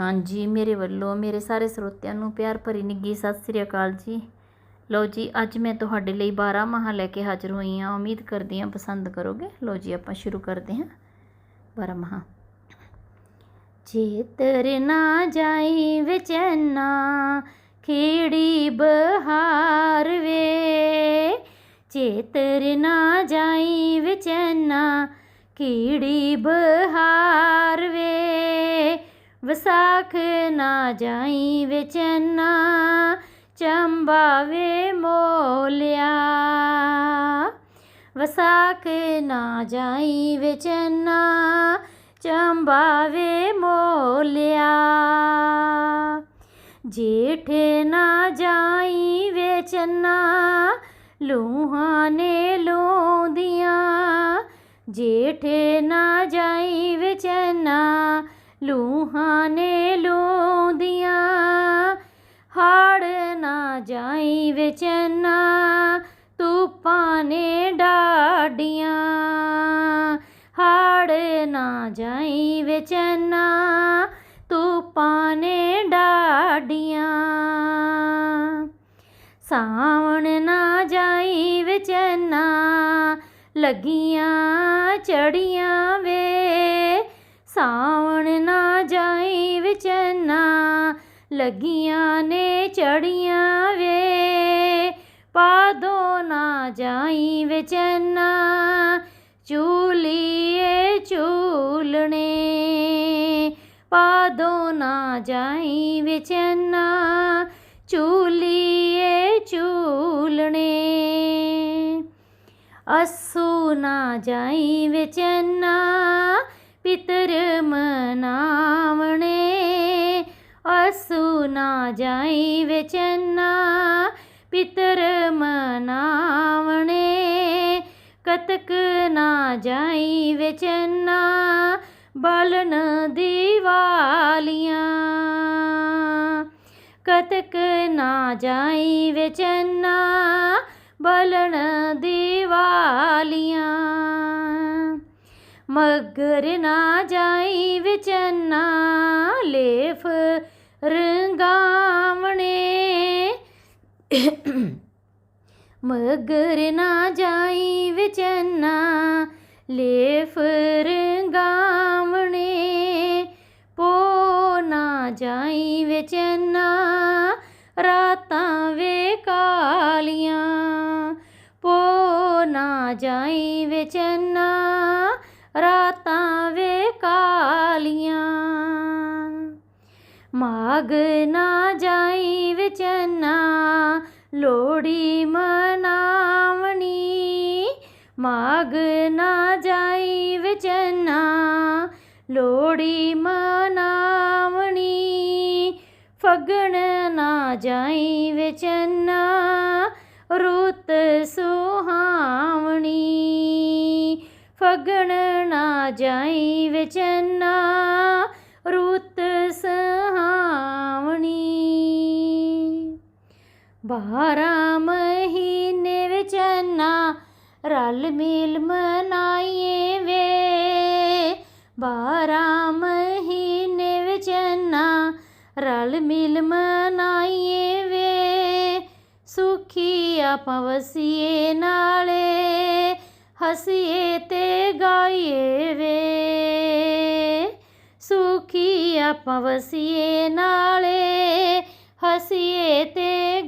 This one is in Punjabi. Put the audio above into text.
ਹਾਂਜੀ, ਮੇਰੇ ਵੱਲੋਂ, ਮੇਰੇ ਸਾਰੇ ਸਰੋਤਿਆਂ ਨੂੰ ਪਿਆਰ ਭਰੀ ਨਿੱਘੀ ਸਤਿ ਸ੍ਰੀ ਅਕਾਲ ਜੀ। ਲਓ ਜੀ, ਅੱਜ ਮੈਂ ਤੁਹਾਡੇ ਲਈ 12 ਮਾਹ ਲੈ ਕੇ ਹਾਜ਼ਰ ਹੋਈ ਹਾਂ। ਉਮੀਦ ਕਰਦੀ ਹਾਂ ਪਸੰਦ ਕਰੋਗੇ। ਲਓ ਜੀ, ਆਪਾਂ ਸ਼ੁਰੂ ਕਰਦੇ ਹਾਂ। 12 ਮਾਹ। ਚੇਤਰ ਨਾ ਜਾਈ ਵਿਚੈਨਾ ਖੇੜੀ ਬਹਾਰ ਵੇ। ਚੇਤਰ ਨਾ ਜਾਈ ਵਿਚੈਨਾ ਕੀੜੀ ਬਹਾਰ ਵੇ। ਵਿਸਾਖ ਨਾ ਜਾਈ ਵਿਚੈਨਾ ਚੰਬਾਵੇ ਮੋਲਿਆ। ਵਿਸਾਖ ਨਾ ਜਾਈ ਵਿਚੈਨਾ ਚੰਬਾ ਵੇ ਮੋਲਿਆ। ਜੇਠ ਨਾ ਜਾਈ ਵੇਚਨਾ ਲੂਹਾਂ ਨੇ ਲੋਂਦੀਆਂ। ਜੇਠ ਨਾ ਜਾਈ ਵਿਚਨਾ ਲੂਹਾਂ ਨੇ ਲੋਂਦੀਆਂ, ਹਾੜ ਨਾ ਜਾਈ ਵਿਚਨਾ ਤੂਪਾਂ ਨੇ ਡਾਡੀਆਂ, ਹਾੜ ਨਾ ਜਾਈ ਵਿਚਨਾ ਤੂਪਾਂ ਨੇ ਡਾਡੀਆਂ। ਸਾਵਣ ਨਾ ਜਾਈ ਵਿਚਨਾ, ਲੱਗੀਆਂ ਚੜੀਆਂ ਵੇ ਸਾਵਣ ਨਾ ਜਾਈ ਵਿਚਨਾ ਲੱਗੀਆਂ ਨੇ ਚੜੀਆਂ ਵੇ। ਪਾਦੋ ਨਾ ਜਾਈ ਵਿਚਨਾ ਚੂਲੀਏ ਚੂਲਣੇ। ਪਾਦੋ ਨਾ ਜਾਈ ਵਿਚਨਾ ਚੂਲੀਏ ਚੂਲਣੇ। ਅਸੂ ਨਾ ਜਾਈ ਵਿਚਨਾ ਜਾਈ ਵਿਚਨਾ ਬਲਨ ਦੀਵਾਲੀਆਂ। ਕਤਕ ਨਾ ਜਾਈ ਵਿਚਨਾ ਬਲਣ ਦੀਵਾਲੀਆਂ। ਮਗਰ ਨਾ ਜਾਈ ਵਿਚਨਾ ਲੇਫ ਰੰਗਾਵਣੇ। ਮਗਰ ਨਾ ਜਾਈ ਵਿਚਨਾ ਲੇਫ ਰੰਗਾਵਣੇ, ਪੋ ਨਾ ਜਾਈ ਵਿਚਨਾ ਰਾਤਾਂ ਵੇ ਕਾਲੀਆਂ। ਪੋ ਨਾ ਜਾਈ ਵਿਚਨਾ ਰਾਤਾਂ ਵੇ ਕਾਲੀਆਂ। ਮਾਗ ਨਾ ਜਾਈ ਵਿਚਨਾ ਲੋੜੀ ਮਨਾਵਣੀ। ਮਾਗ ਨਾ ਜਾਈ ਵਿਚਨਾ ਲੋੜੀ ਮਨਾਵਣੀ, ਫਗਣ ਨਾ ਜਾਈ ਵਿਚਨਾ, ਰੁੱਤ ਸੁਹਾਵਣੀ, ਫਗਣ ਨਾ ਜਾਈ ਵਿਚਨਾ, ਰੁੱਤ ਸੁਹਾਵਣੀ। ਬਾਰਾਂ ਮਹੀਨੇ ਰਲ ਮਿਲ ਮਨਾਈਏ ਵੇ। ਬਾਰਾਂ ਮਹੀਨੇ ਵਿਚਨਾ ਰਲ ਮਿਲ ਮਨਾਈਏ ਵੇ। ਸੁਖੀ ਆਪਾਂ ਵਸੀਏ ਨਾਲੇ, ਹਸੀਏ ਤੇ ਗਾਈਏ ਵੇ। ਸੁਖੀ ਆਪਾਂ ਵਸੀਏ ਨਾਲੇ, ਹਸੀਏ ਤੇ